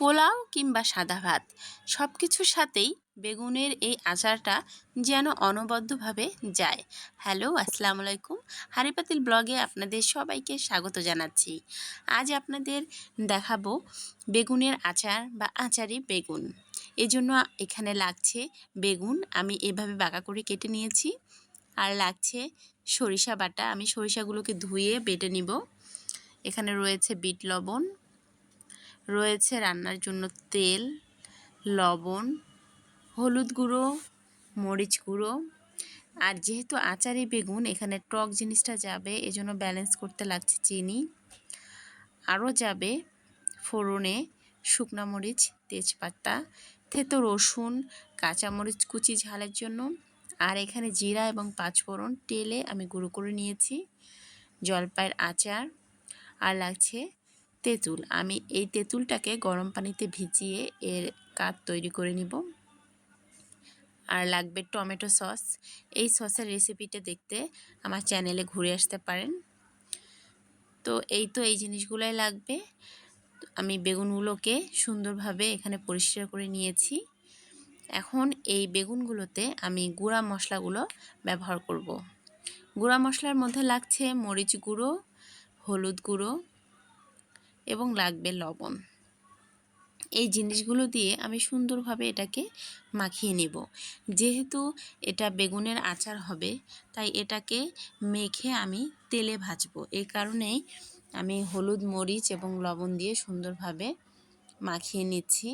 পোলাও কিংবা সাদা ভাত। সব কিছুর সাথেই বেগুনের এই আচারটা যেন অনবদ্যভাবে যায়। হ্যালো, আসসালামু আলাইকুম। হারিপাতিল ব্লগে আপনাদের সবাইকে স্বাগত জানাচ্ছি। আজ আপনাদের দেখাবো বেগুনের আচার বা আচারে বেগুন। এজন্য এখানে লাগছে বেগুন, আমি এভাবে বাঁকা করে কেটে নিয়েছি। আর লাগছে সরিষা বাটা, আমি সরিষাগুলোকে ধুয়ে বেটে নিব। এখানে রয়েছে বিট লবণ রয়েছে রান্নার জন্য তেল, লবণ, হলুদ গুঁড়ো, মরিচ গুঁড়ো। আর যেহেতু আচারে বেগুন, এখানে টক জিনিসটা যাবে, এজন্য ব্যালেন্স করতে লাগছে চিনি। আরও যাবে ফোড়নে শুকনা মরিচ, তেজপাতা, থেতো রসুন, কাঁচামরিচ কুচি ঝালের জন্য। আর এখানে জিরা এবং পাঁচফোড়ন তেলে আমি গুঁড়ো করে নিয়েছি। জলপাইয়ের আচার। আর লাগছে তেঁতুল। আমি এই তেঁতুলটাকে গরম পানিতে ভিজিয়ে এর কাত তৈরি করে নিব। আর লাগবে টমেটো সস। এই সসের রেসিপিটা দেখতে আমার চ্যানেলে ঘুরে আসতে পারেন। তো এই তো এই জিনিসগুলোই লাগবে। আমি বেগুনগুলোকে সুন্দরভাবে এখানে পরিষ্কার করে নিয়েছি। এখন এই বেগুনগুলোতে আমি গুঁড়া মশলাগুলো ব্যবহার করব। গুঁড়া মশলার মধ্যে লাগছে মরিচ গুঁড়ো, হলুদ গুঁড়ো এবং লাগবে লবণ। এই জিনিসগুলো দিয়ে আমি সুন্দরভাবে এটাকে মাখিয়ে নেব। যেহেতু এটা বেগুনের আচার হবে, তাই এটাকে মেখে আমি তেলে ভাজবো। এই কারণেই আমি হলুদ, মরিচ এবং লবণ দিয়ে সুন্দরভাবে মাখিয়ে নিচ্ছি।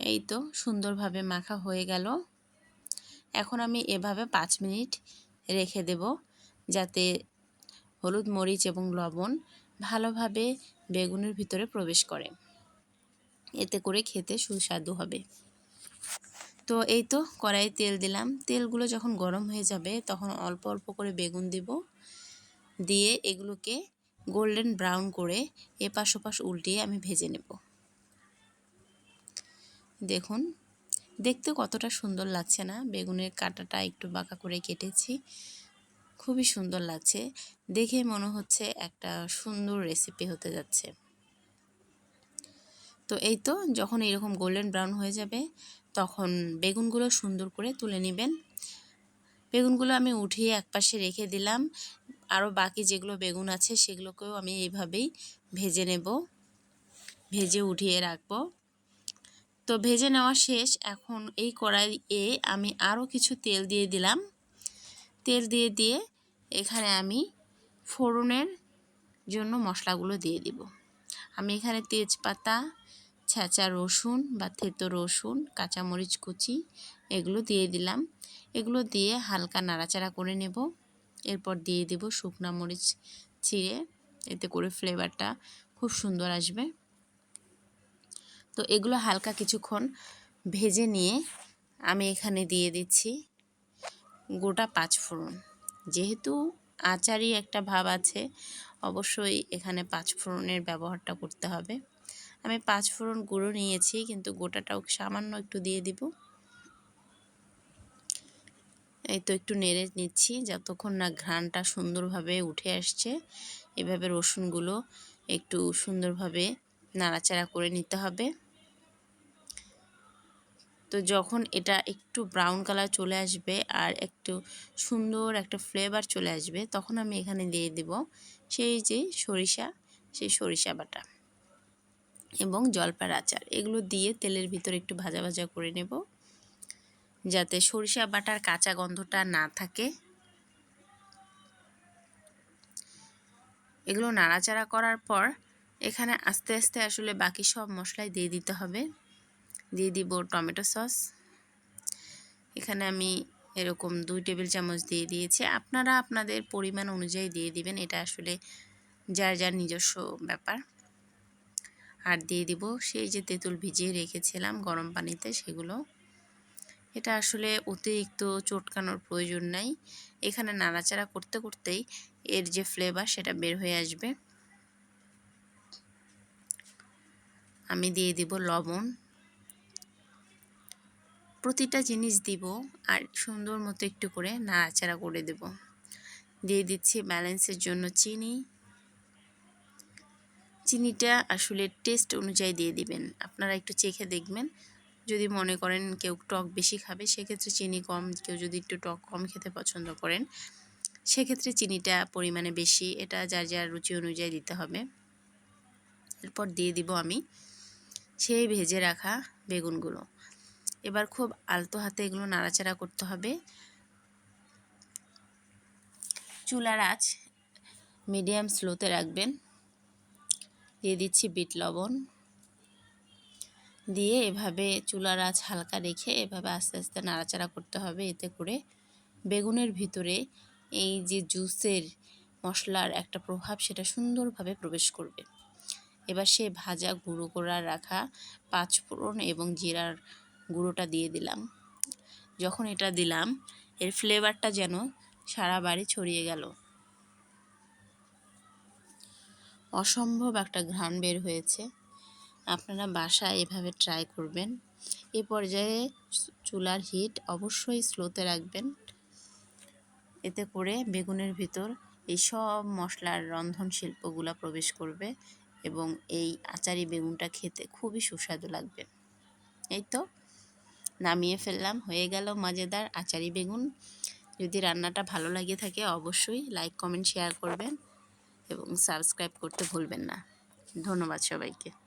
এই তো সুন্দরভাবে মাখা হয়ে গেল। এখন আমি এভাবে পাঁচ মিনিট রেখে দেব যাতে হলুদ, মরিচ এবং লবণ ভালোভাবে বেগুনের ভিতরে প্রবেশ করে। এতে করে খেতে সুস্বাদু হবে। তো এই তো কড়াই তেল দিলাম। তেলগুলো যখন গরম হয়ে যাবে, তখন অল্প অল্প করে বেগুন দিব। দিয়ে এগুলোকে গোল্ডেন ব্রাউন করে এপাশ ওপাশ উল্টিয়ে আমি ভেজে নেব। দেখুন, দেখতে কতটা সুন্দর লাগছে না? বেগুনের কাঁটাটা একটু বাঁকা করে কেটেছি। খুবই সুন্দর লাগছে। দেখে মনে হচ্ছে একটা সুন্দর রেসিপি হতে যাচ্ছে। তো এই তো, যখন এরকম গোল্ডেন ব্রাউন হয়ে যাবে, তখন বেগুনগুলো সুন্দর করে তুলে নেবেন। বেগুনগুলো আমি উঠিয়ে একপাশে রেখে দিলাম। আরও বাকি যেগুলো বেগুন আছে, সেগুলোকেও আমি এইভাবেই ভেজে নেব। ভেজে উঠিয়ে রাখব। তো ভেজে নেওয়া শেষ। এখন এই কড়াইয়ে আমি আরও কিছু তেল দিয়ে দিলাম। তেল দিয়ে দিয়ে এখানে আমি ফোড়নের জন্য মশলাগুলো দিয়ে দিব। আমি এখানে তেজপাতা, ছেঁচা রসুন বা থেতো রসুন, কাঁচামরিচ কুচি এগুলো দিয়ে দিলাম। এগুলো দিয়ে হালকা নাড়াচাড়া করে নেব। এরপর দিয়ে দেব শুকনা মরিচ চিড়ে এতে করে ফ্লেভারটা খুব সুন্দর আসবে। তো এগুলো হালকা কিছুক্ষণ ভেজে নিয়ে আমি এখানে দিয়ে দিচ্ছি। গোটা পাঁচ ফোড়ন। যেহেতু আচারই একটা ভাব আছে, অবশ্যই এখানে পাঁচ ফোড়নের ব্যবহারটা করতে হবে। আমি পাঁচ ফোড়ন গুঁড়ো নিয়েছি, কিন্তু গোটাটাও সামান্য একটু দিয়ে দিব। এই তো একটু নেড়ে নিচ্ছি, যতক্ষণ না ঘ্রাণটা সুন্দরভাবে উঠে আসছে। এভাবে রসুনগুলো একটু সুন্দরভাবে নাড়াচাড়া করে নিতে হবে। তো যখন এটা একটু ব্রাউন কালার চলে আসবে আর একটু সুন্দর একটা ফ্লেভার চলে আসবে, তখন আমি এখানে দিয়ে দেব সেই যে সরিষা, সেই সরিষা বাটা এবং জলপার আচার। এগুলো দিয়ে তেলের ভিতরে একটু ভাজা ভাজা করে নেব যাতে সরিষা বাটার কাঁচা গন্ধটা না থাকে। এগুলো নাড়াচাড়া করার পর এখানে আস্তে আস্তে আসলে বাকি সব মশলাই দিয়ে দিতে হবে। দিয়ে দিব টমেটো সস। এখানে আমি এরকম দুই টেবিল চামচ দিয়ে দিয়েছি। আপনারা আপনাদের পরিমাণ অনুযায়ী দিয়ে দিবেন, এটা আসলে যার যার নিজস্ব ব্যাপার। আর দিয়ে দিব সেই যে তেঁতুল ভিজিয়ে রেখেছিলাম গরম পানিতে সেগুলো। এটা আসলে অতিরিক্ত চটকানোর প্রয়োজন নাই। এখানে নাড়াচাড়া করতে করতেই এর যে ফ্লেভার সেটা বের হয়ে আসবে। আমি দিয়ে দিব লবণ। প্রতিটা জিনিস দিব আর সুন্দর মতো একটু করে নাড়াচাড়া করে দেব। দিয়ে দিচ্ছি ব্যালেন্সের জন্য চিনি। চিনিটা আসলে টেস্ট অনুযায়ী দিয়ে দিবেন। আপনারা একটু চেখে দেখবেন। যদি মনে করেন কেউ টক বেশি খাবে, সেক্ষেত্রে চিনি কম, কেউ যদি একটু টক কম খেতে পছন্দ করেন, সেক্ষেত্রে চিনিটা পরিমাণে বেশি, এটা যার যার রুচি অনুযায়ী দিতে হবে। এরপর দিয়ে দিব আমি সেই ভেজে রাখা বেগুনগুলো। এবার খুব আলতো হাতে এগুলো নাড়াচাড়া করতে হবে। চুলার আঁচ মিডিয়াম স্লোতে রাখবেন। দিয়ে দিচ্ছি বিট লবণ। দিয়ে এভাবে চুলার আঁচ হালকা রেখে এভাবে আস্তে আস্তে নাড়াচাড়া করতে হবে এতে করে বেগুনের ভিতরে এই যে জুসের মশলার একটা প্রভাব সেটা সুন্দরভাবে প্রবেশ করবে। এবার সে ভাজা গুঁড়ো করা রাখা পাঁচ ফোড়ন এবং জিরার গুঁড়োটা দিয়ে দিলাম। যখন এটা দিলাম, এর ফ্লেভারটা যেন সারা বাড়ি ছড়িয়ে গেল। অসম্ভব একটা ঘ্রাণ বের হয়েছে। আপনারা বাসায় এভাবে ট্রাই করবেন। এ পর্যায়ে চুলার হিট অবশ্যই স্লোতে রাখবেন। এতে করে বেগুনের ভিতর এই সব মশলার রন্ধন শিল্পগুলো প্রবেশ করবে এবং এই আচারি বেগুনটা খেতে খুবই সুস্বাদু লাগবে। এই তো নামিয়ে ফেললাম। হয়ে গেল মজাদার আচারি বেগুন। যদি রান্নাটা ভালো লাগে থাকে অবশ্যই লাইক কমেন্ট শেয়ার করবেন এবং সাবস্ক্রাইব করতে ভুলবেন না। ধন্যবাদ সবাইকে।